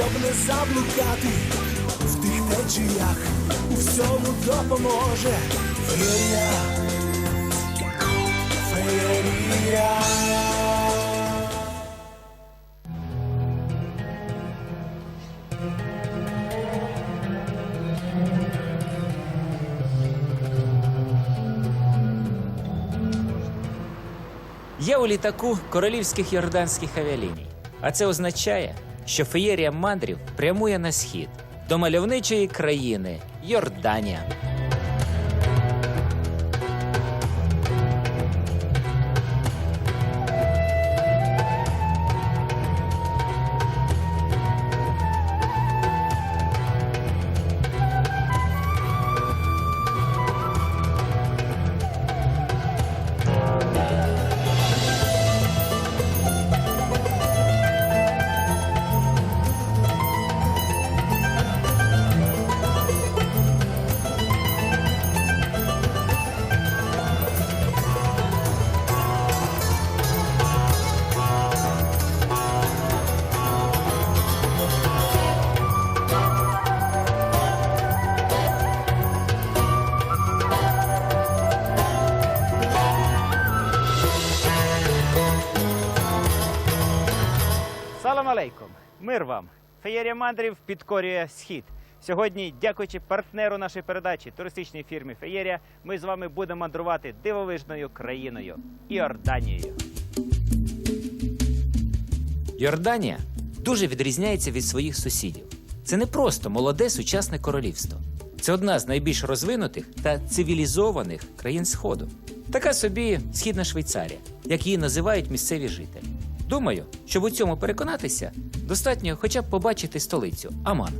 щоб не заблукати в тих течіях, у всьому допоможе феєрія, феєрія. Я у літаку королівських йорданських авіаліній. А це означає, що феєрія мандрів прямує на схід до мальовничої країни Йорданія. Алейкум! Мир вам! Феєрія мандрів підкорює схід. Сьогодні, дякуючи партнеру нашої передачі, туристичній фірмі Феєрія, ми з вами будемо мандрувати дивовижною країною Іорданією. Йорданія дуже відрізняється від своїх сусідів. Це не просто молоде сучасне королівство. Це одна з найбільш розвинутих та цивілізованих країн Сходу. Така собі східна Швейцарія, як її називають місцеві жителі. Думаю, щоб у цьому переконатися, достатньо хоча б побачити столицю Аман.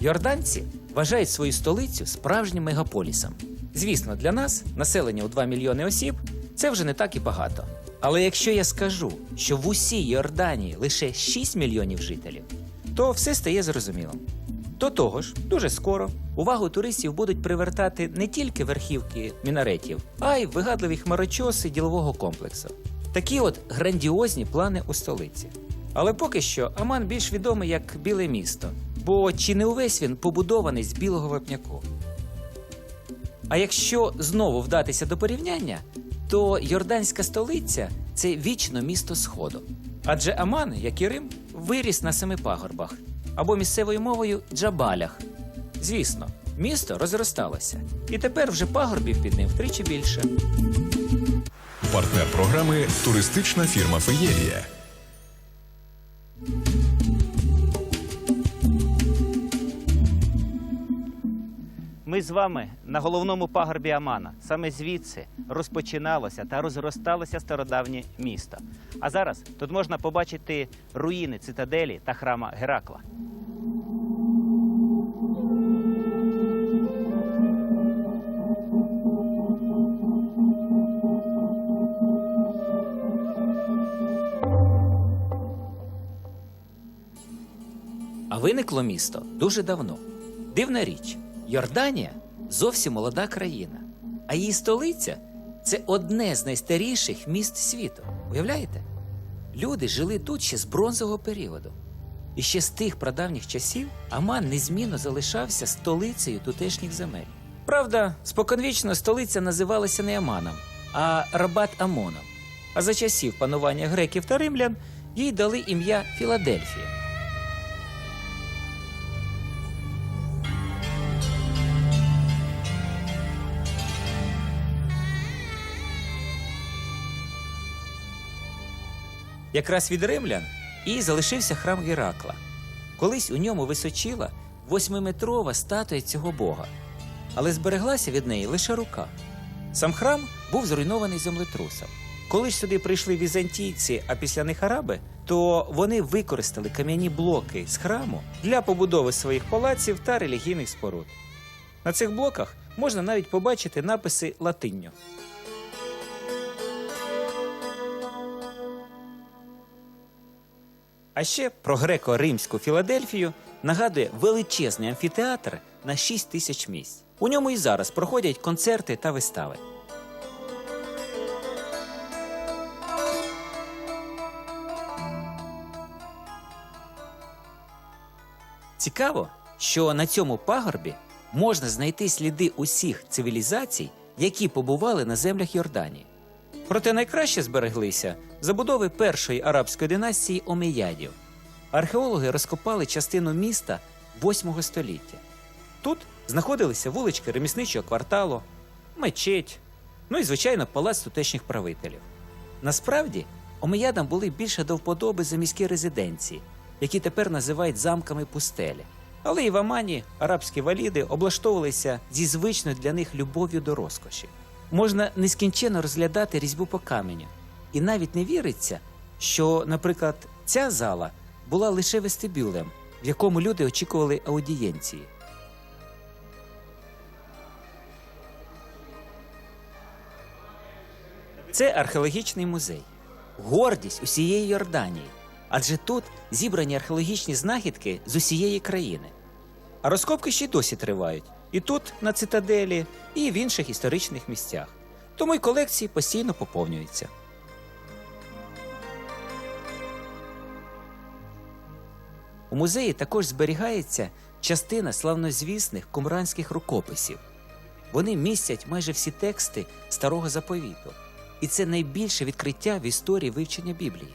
Йорданці вважають свою столицю справжнім мегаполісом. Звісно, для нас населення у 2 мільйони осіб це вже не так і багато. Але якщо я скажу, що в усій Йорданії лише 6 мільйонів жителів, то все стає зрозумілим. До того ж, дуже скоро увагу туристів будуть привертати не тільки верхівки мінаретів, а й вигадливі хмарочоси ділового комплексу. Такі от грандіозні плани у столиці. Але поки що Аман більш відомий як біле місто, бо чи не увесь він побудований з білого вапняку. А якщо знову вдатися до порівняння, то йорданська столиця це вічно місто Сходу. Адже Аман, як і Рим, виріс на семи пагорбах або місцевою мовою джабалях. Звісно, місто розросталося, і тепер вже пагорбів під ним втричі більше. Партнер програми туристична фірма Феєрія. Ми з вами на головному пагорбі Амана. Саме звідси розпочиналося та розросталося стародавнє місто. А зараз тут можна побачити руїни цитаделі та храма Геракла. А виникло місто дуже давно. Дивна річ, Йорданія зовсім молода країна, а її столиця це одне з найстаріших міст світу. Уявляєте? Люди жили тут ще з бронзового періоду. І ще з тих прадавніх часів Аман незмінно залишався столицею тутешніх земель. Правда, споконвічно столиця називалася не Аманом, а Рабат Амоном. А за часів панування греків та римлян їй дали ім'я Філадельфія. Якраз від римлян і залишився храм Геракла. Колись у ньому височила восьмиметрова статуя цього бога, але збереглася від неї лише рука. Сам храм був зруйнований землетрусом. Коли ж сюди прийшли візантійці, а після них араби, то вони використали кам'яні блоки з храму для побудови своїх палаців та релігійних споруд. На цих блоках можна навіть побачити написи латинню. А ще про греко-римську Філадельфію нагадує величезний амфітеатр на 6 тисяч місць. У ньому і зараз проходять концерти та вистави. Цікаво, що на цьому пагорбі можна знайти сліди усіх цивілізацій, які побували на землях Йорданії. Проте найкраще збереглися забудови першої арабської династії Омеядів. Археологи розкопали частину міста 8 століття. Тут знаходилися вулички ремісничого кварталу, мечеть, ну і, звичайно, палац тутешніх правителів. Насправді, омеядам були більше до вподоби за міські резиденції, які тепер називають замками пустелі. Але і в Амані арабські валіди облаштовувалися зі звичною для них любов'ю до розкоші. Можна нескінченно розглядати різьбу по каменю. І навіть не віриться, що, наприклад, ця зала була лише вестибюлем, в якому люди очікували аудієнції. Це археологічний музей, гордість усієї Йорданії, адже тут зібрані археологічні знахідки з усієї країни. А розкопки ще й досі тривають і тут, на цитаделі, і в інших історичних місцях. Тому й колекції постійно поповнюються. У музеї також зберігається частина славнозвісних кумранських рукописів. Вони містять майже всі тексти старого заповіту, і це найбільше відкриття в історії вивчення Біблії.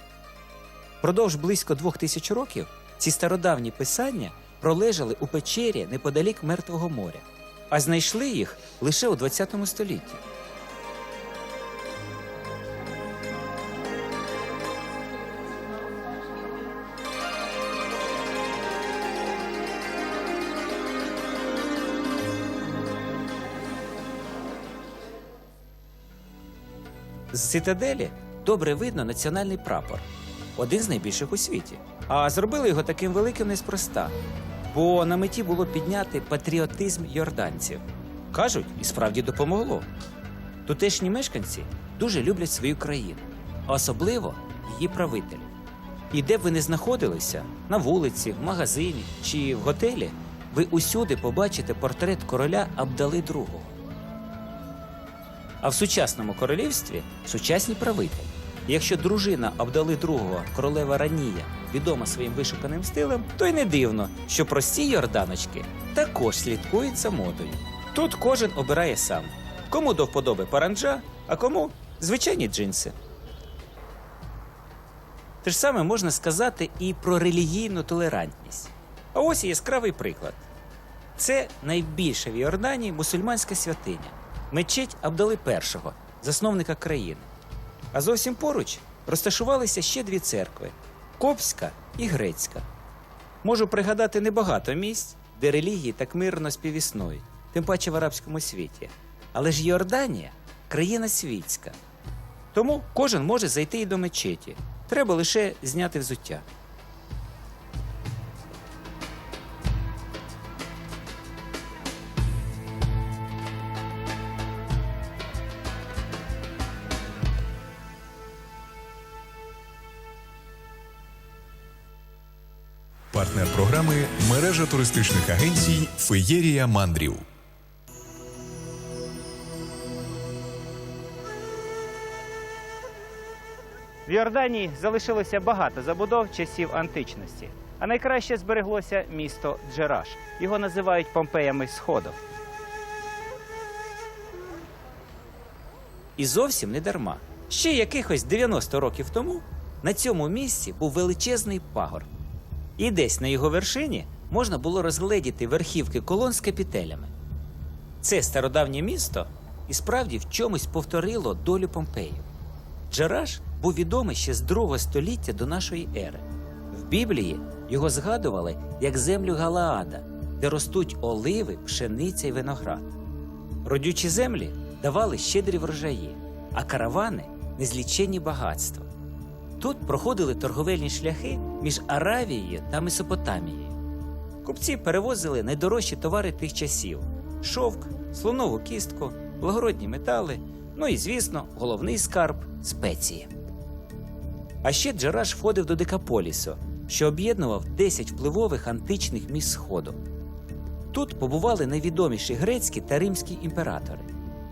Продовж близько двох тисяч років ці стародавні писання пролежали у печері неподалік Мертвого моря, а знайшли їх лише у ХХ столітті. З цитаделі добре видно національний прапор, один з найбільших у світі. А зробили його таким великим неспроста, бо на меті було підняти патріотизм йорданців. Кажуть, і справді допомогло. Тутешні мешканці дуже люблять свою країну, а особливо її правителів. І де б ви не знаходилися на вулиці, в магазині чи в готелі, ви усюди побачите портрет короля Абдали II. А в сучасному королівстві сучасні правителі. І Якщо дружина Абдали II, королева Ранія, відома своїм вишуканим стилем, то й не дивно, що прості йорданочки також слідкують за модою. Тут кожен обирає сам, кому до вподоби паранджа, а кому звичайні джинси. Те ж саме можна сказати і про релігійну толерантність. А ось яскравий приклад. Це найбільша в Йорданії мусульманська святиня мечеть Абдали І, засновника країни. А зовсім поруч розташувалися ще дві церкви Копська і Грецька. Можу пригадати небагато місць, де релігії так мирно співіснують, тим паче в арабському світі. Але ж Йорданія країна світська. Тому кожен може зайти і до мечеті. Треба лише зняти взуття. Туристичних агенцій Феєрія Мандрів. В Йорданії залишилося багато забудов часів античності. А найкраще збереглося місто Джераш. Його називають Помпеями Сходу. І зовсім не дарма. Ще якихось 90 років тому на цьому місці був величезний пагорб. І десь на його вершині можна було розгледіти верхівки колон з капітелями. Це стародавнє місто і справді в чомусь повторило долю Помпеїв. Джараш був відомий ще з другого століття до нашої ери. В Біблії його згадували як землю Галаада, де ростуть оливи, пшениця й виноград. Родючі землі давали щедрі врожаї, а каравани незліченні багатства. Тут проходили торговельні шляхи між Аравією та Месопотамією. Купці перевозили найдорожчі товари тих часів: шовк, слонову кістку, благородні метали, ну і, звісно, головний скарб спеції. А ще Джараш входив до Декаполісу, що об'єднував 10 впливових античних міст Сходу. Тут побували найвідоміші грецькі та римські імператори.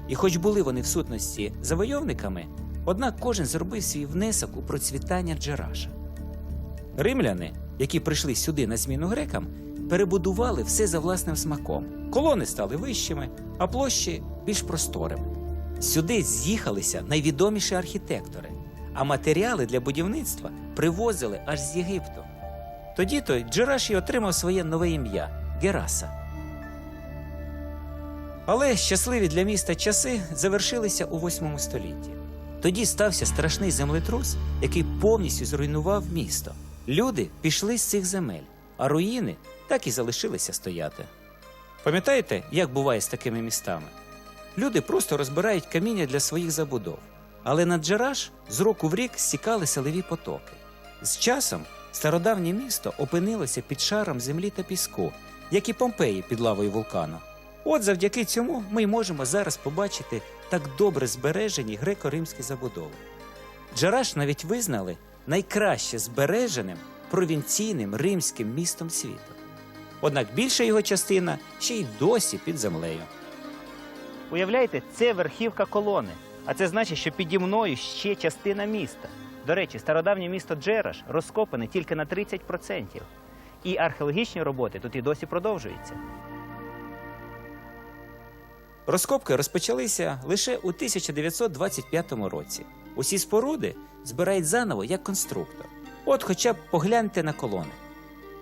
І хоч були вони в сутності завойовниками, однак кожен зробив свій внесок у процвітання Джераша. Римляни, які прийшли сюди на зміну грекам, перебудували все за власним смаком. Колони стали вищими, а площі більш просторими. Сюди з'їхалися найвідоміші архітектори, а матеріали для будівництва привозили аж з Єгипту. Тоді той Джераші отримав своє нове ім'я Гераса. Але щасливі для міста часи завершилися у 8 столітті. Тоді стався страшний землетрус, який повністю зруйнував місто. Люди пішли з цих земель, а руїни так і залишилися стояти. Пам'ятаєте, як буває з такими містами? Люди просто розбирають каміння для своїх забудов. Але на Джераш з року в рік стікали селові потоки. З часом стародавнє місто опинилося під шаром землі та піску, як і Помпеї під лавою вулкану. От завдяки цьому ми й можемо зараз побачити так добре збережені греко-римські забудови. Джараш навіть визнали найкраще збереженим провінційним римським містом світу. Однак більша його частина ще й досі під землею. Уявляєте, це верхівка колони. А це значить, що піді мною ще частина міста. До речі, стародавнє місто Джераш розкопане тільки на 30%. І археологічні роботи тут і досі продовжуються. Розкопки розпочалися лише у 1925 році. Усі споруди збирають заново як конструктор. От хоча б погляньте на колони.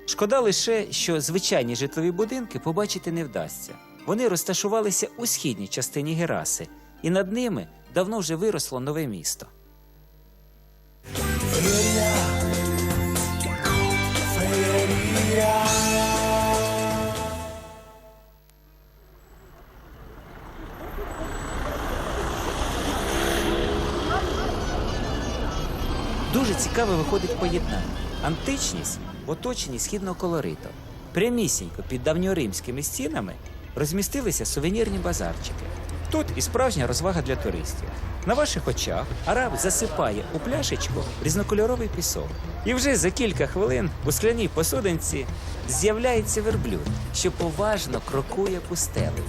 Шкода лише, що звичайні житлові будинки побачити не вдасться. Вони розташувалися у східній частині Гераси, і над ними давно вже виросло нове місто. Цікаве виходить поєднання. Античність в оточенні східного колориту. Прямісінько під давньоримськими стінами розмістилися сувенірні базарчики. Тут і справжня розвага для туристів. На ваших очах араб засипає у пляшечку різнокольоровий пісок. І вже за кілька хвилин у скляній посудинці з'являється верблюд, що поважно крокує пустелею.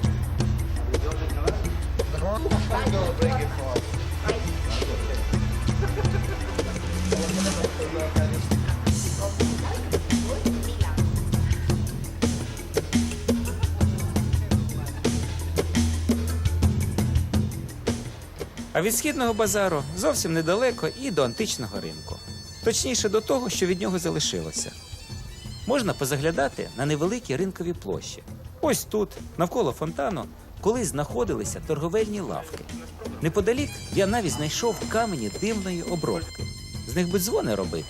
А від східного базару зовсім недалеко і до античного ринку. Точніше до того, що від нього залишилося. Можна позаглядати на невеликі ринкові площі. Ось тут, навколо фонтану, колись знаходилися торговельні лавки. Неподалік я навіть знайшов камені дивної обробки. З них би дзвони робити.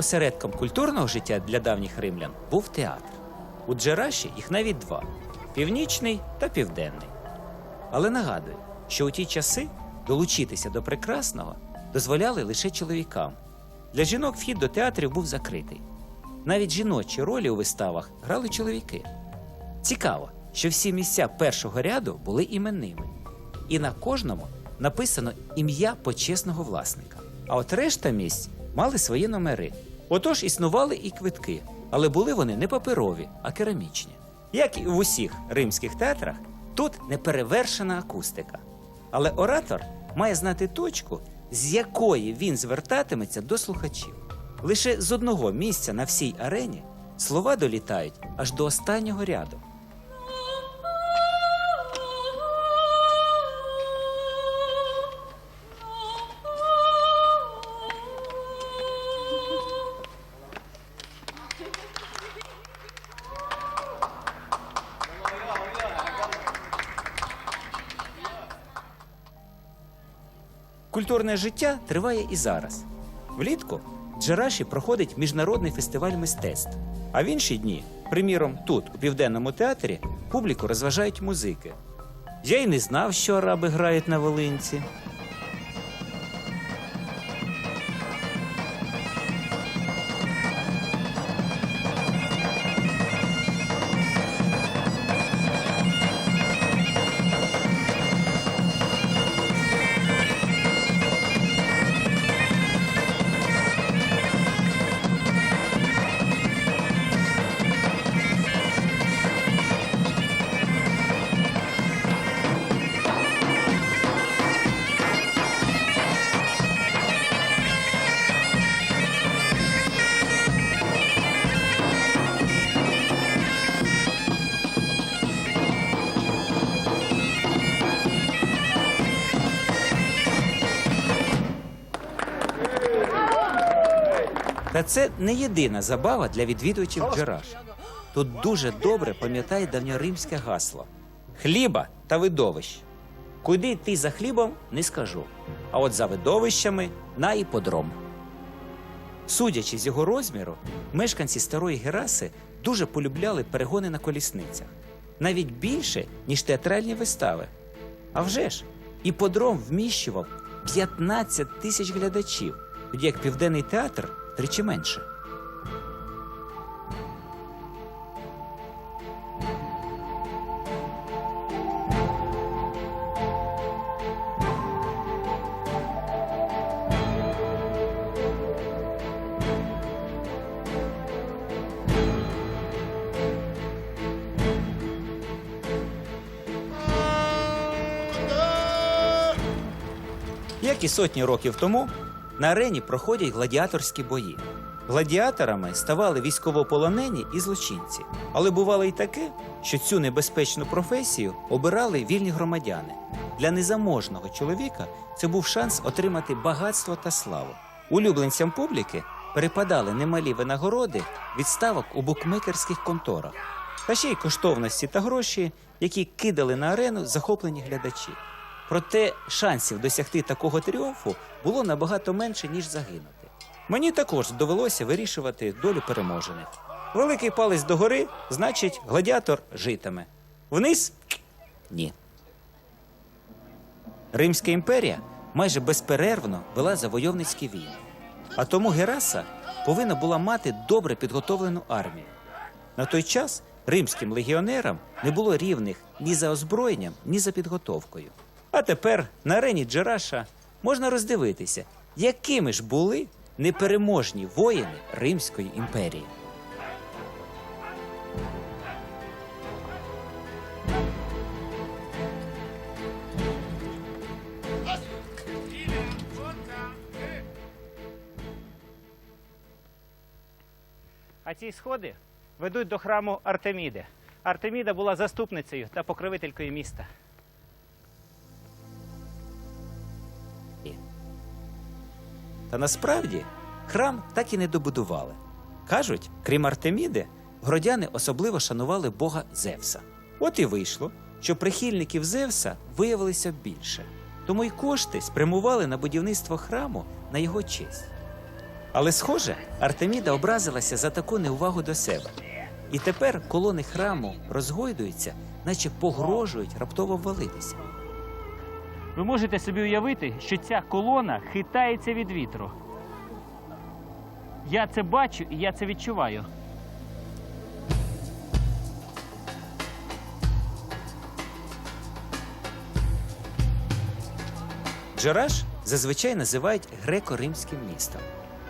Осередком культурного життя для давніх римлян був театр. У Джераші їх навіть два північний та південний. Але нагадую, що у ті часи долучитися до прекрасного дозволяли лише чоловікам. Для жінок вхід до театрів був закритий. Навіть жіночі ролі у виставах грали чоловіки. Цікаво, що всі місця першого ряду були іменними, і на кожному написано ім'я почесного власника. А от решта місць мали свої номери. Отож існували і квитки, але були вони не паперові, а керамічні. Як і в усіх римських театрах, тут неперевершена акустика. Але оратор має знати точку, з якої він звертатиметься до слухачів. Лише з одного місця на всій арені слова долітають аж до останнього ряду. Культурне життя триває і зараз. Влітку Джераші проходить міжнародний фестиваль мистецтв. А в інші дні, приміром, тут, у південному театрі, публіку розважають музики. Я й не знав, що араби грають на волинці. Це не єдина забава для відвідувачів Джераш. Тут дуже добре пам'ятає давньоримське гасло: хліба та видовищ. Куди йти за хлібом, не скажу. А от за видовищами на іподром. Судячи з його розміру, мешканці старої Гераси дуже полюбляли перегони на колісницях, навіть більше, ніж театральні вистави. А вже ж, іподром вміщував 15 тисяч глядачів, тоді як південний театр тричі менше. Як і сотні років тому, на арені проходять гладіаторські бої. Гладіаторами ставали військовополонені і злочинці. Але бувало й таке, що цю небезпечну професію обирали вільні громадяни. Для незаможного чоловіка це був шанс отримати багатство та славу. Улюбленцям публіки перепадали немалі винагороди від ставок у букмекерських конторах, та ще й коштовності та гроші, які кидали на арену захоплені глядачі. Проте шансів досягти такого тріумфу було набагато менше, ніж загинути. Мені також довелося вирішувати долю переможених. Великий палець догори, значить, гладіатор житиме. Вниз ні. Римська імперія майже безперервно вела завойовницькі війни. А тому Гераса повинна була мати добре підготовлену армію. На той час римським легіонерам не було рівних ні за озброєнням, ні за підготовкою. А тепер на арені Джераша можна роздивитися, якими ж були непереможні воїни Римської імперії. А ці сходи ведуть до храму Артеміди. Артеміда була заступницею та покровителькою міста. Та насправді храм так і не добудували. Кажуть, крім Артеміди, гродяни особливо шанували бога Зевса. От і вийшло, що прихильників Зевса виявилося більше, тому й кошти спрямували на будівництво храму на його честь. Але, схоже, Артеміда образилася за таку неувагу до себе. І тепер колони храму розгойдуються, наче погрожують раптово ввалитися. Ви можете собі уявити, що ця колона хитається від вітру. Я це бачу і я це відчуваю. Джараш зазвичай називають греко-римським містом.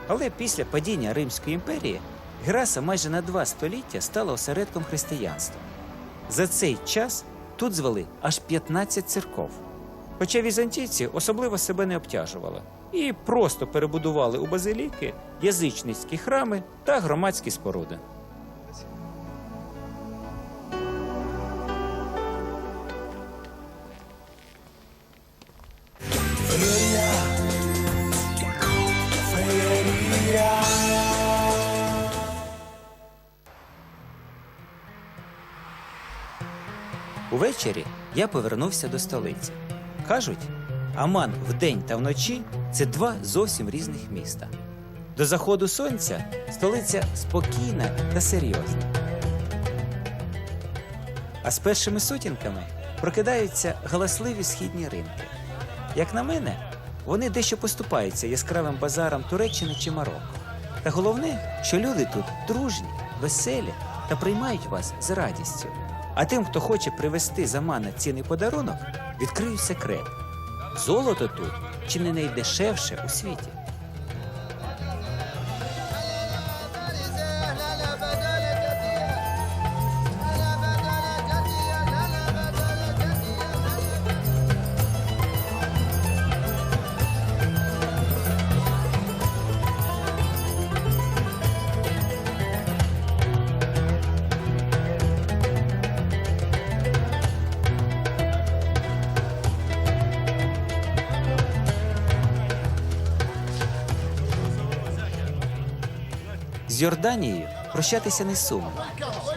Але після падіння Римської імперії Гераса майже на два століття стала осередком християнства. За цей час тут звели аж 15 церков. Хоча візантійці особливо себе не обтяжували і просто перебудували у базиліки язичницькі храми та громадські споруди. Увечері я повернувся до столиці. Кажуть, Аман вдень та вночі це два зовсім різних міста. До заходу сонця столиця спокійна та серйозна. А з першими сутінками прокидаються галасливі східні ринки. Як на мене, вони дещо поступаються яскравим базарам Туреччини чи Марокко. Та головне, що люди тут дружні, веселі та приймають вас з радістю. А тим, хто хоче привезти за мана цінний подарунок, відкрию секрет. Золото тут чи не найдешевше у світі. З Йорданією прощатися не сумно,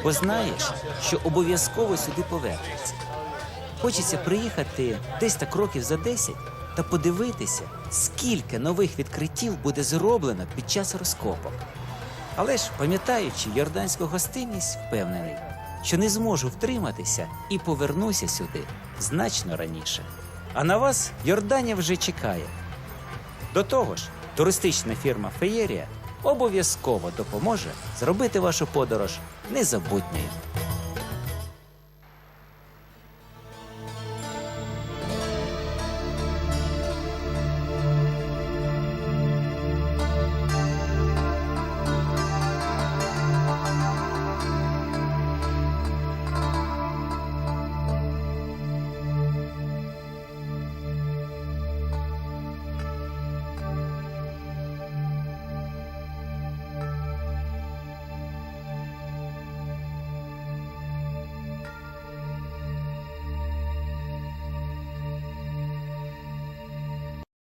бо знаєш, що обов'язково сюди повернеться. Хочеться приїхати десь так років за 10 та подивитися, скільки нових відкриттів буде зроблено під час розкопок. Але ж, пам'ятаючи йорданську гостинність, впевнений, що не зможу втриматися і повернуся сюди значно раніше. А на вас Йорданія вже чекає. До того ж, туристична фірма Феєрія обов'язково допоможе зробити вашу подорож незабутньою.